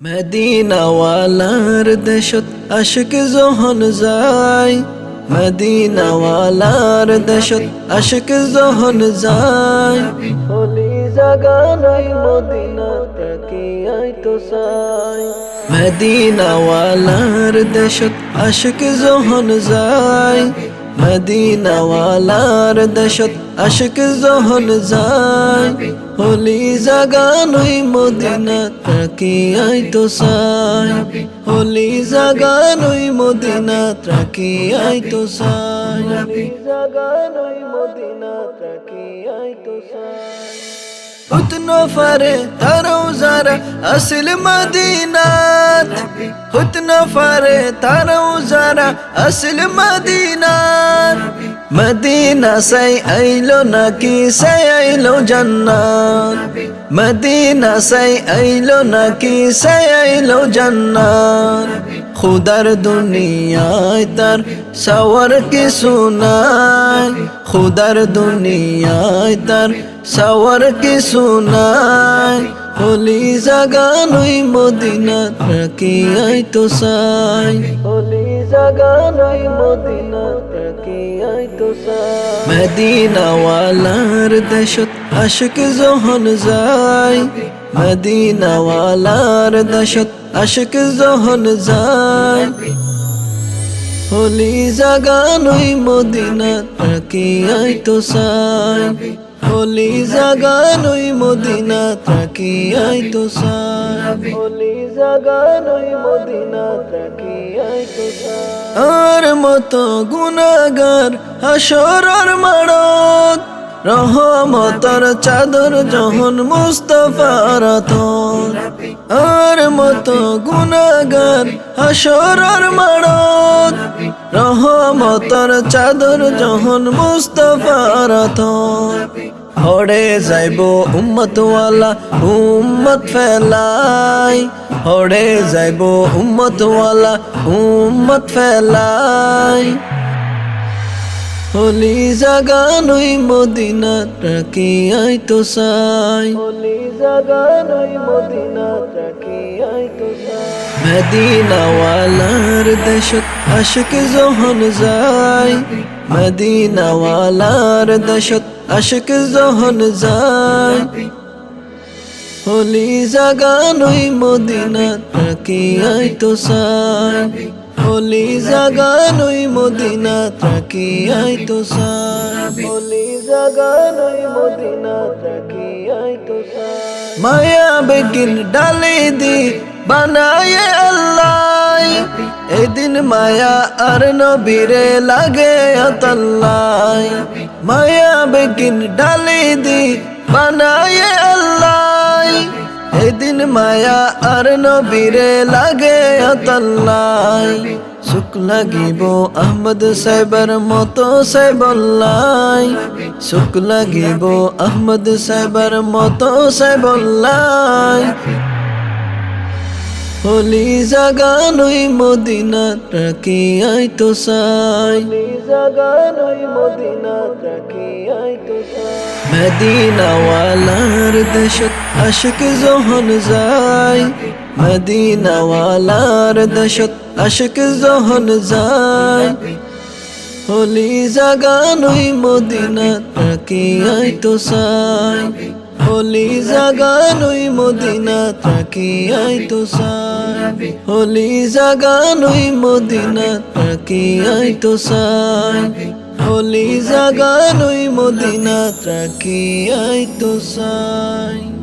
মদিনাওয়ালার দেশত আশিক জহন যায়। মদিনাওয়ালার দেশত আশিক জহন যায়। হলি জাগা নাই মদিনা তাকে আই তো সাই মদিনাওয়ালার দেশত আশিক জহন যায়। মদিনাওয়ালার দেশত আশিক জহন যায়। হলি জাগা নই মদিনা তাকি আই তো সাই হলি জাগা নই মদিনা তাকি আই তো সাই হলি জাগা নই মদিনা তাকি আই তো সাই হুতনো ফারে তারো জারা আসল মদিনাত হুতনো ফারে তারো জারা আসল মদিনাত মদিনা সাই আইলো নাকি সাই আইলো জান্নাত? মদিনা সাই আইলো নাকি সাই আইলো জান্নাত? খুদার দুনিয়ায় তার সওয়ার কি সুনায় খুদার দুনিয়ায় তার সওয়ার কি সুনায় হলি জাগা নই মদিনা রাখি আই তো সাই হলি জাগা নই মদিনা আই তো সাই দেশত আশিক জহন যায়। মদিনা ওয়ালার দেশত আশিক জহন যায়। হলি জাগা নই মদিনা তাকি আই তো সাই হলি জাগা নই মদিনা তাকি আই তো হলি জাগা নই মদিনা তাকি আই তো আর মতো গুনাগার হাসরর মাড়ত রহমতর চাদর জহন মুস্তফার আর মতো গুনাগার হাসরর মাড়ত রহমতর চাদর জহন মুস্তফার তন হড়ে যাইব উম্মতওয়ালা, উম্মত ফেলাই। হড়ে যাইব উম্মতওয়ালা, উম্মত ফেলাই। হলি জাগা নই মদিনা রাখি আই তো সাই হলি জাগা নই মদিনা রাখি আই তো সাই মদিনা ওয়ালার দেশত আশিক জহন যায়। মদিনা ওয়ালার দেশত আশিক জহন যায়। হলি জাগা নই মদিনা আই তো সাই হলি জাগা নই মদিনা তাকি আই তো সাই হলি জাগা নই মদিনা তাকি আই তো সাই মায়া বেগিন ডালে দি বানায়ে আল্লাহ। এদিন মায়া আর নবীরে লাগে আতাল্লাই মায়া বেগিন ডালি দি বানায়ে আল্লাহ। এদিন মায়া আর নবীরে লাগে অতল্লাই সুখ লাগিব আহমদ সাহেবের মতো সাহেবল্লাই সুখ লাগিব আহমদ সাহেবের মতো সাহেবল্লাই হলি জাগা নই মদিনা রাখি আই তো সাই জাগা নই মদিনা রাখি আই তো সাই মদিনা ওয়ালার দেশত আশিক জহন যায়। মদিনা দেশত আশিক জহন যায়। হলি জাগা নই মদিনা রাখি আই তো সাই হলি জাগানই মদিনা তাকি আই তো সার। হলি জাগা নই মদিনা তাকিয়াই তো সার। হলি জাগা নই মদিনা তাকিয়াই তো সাই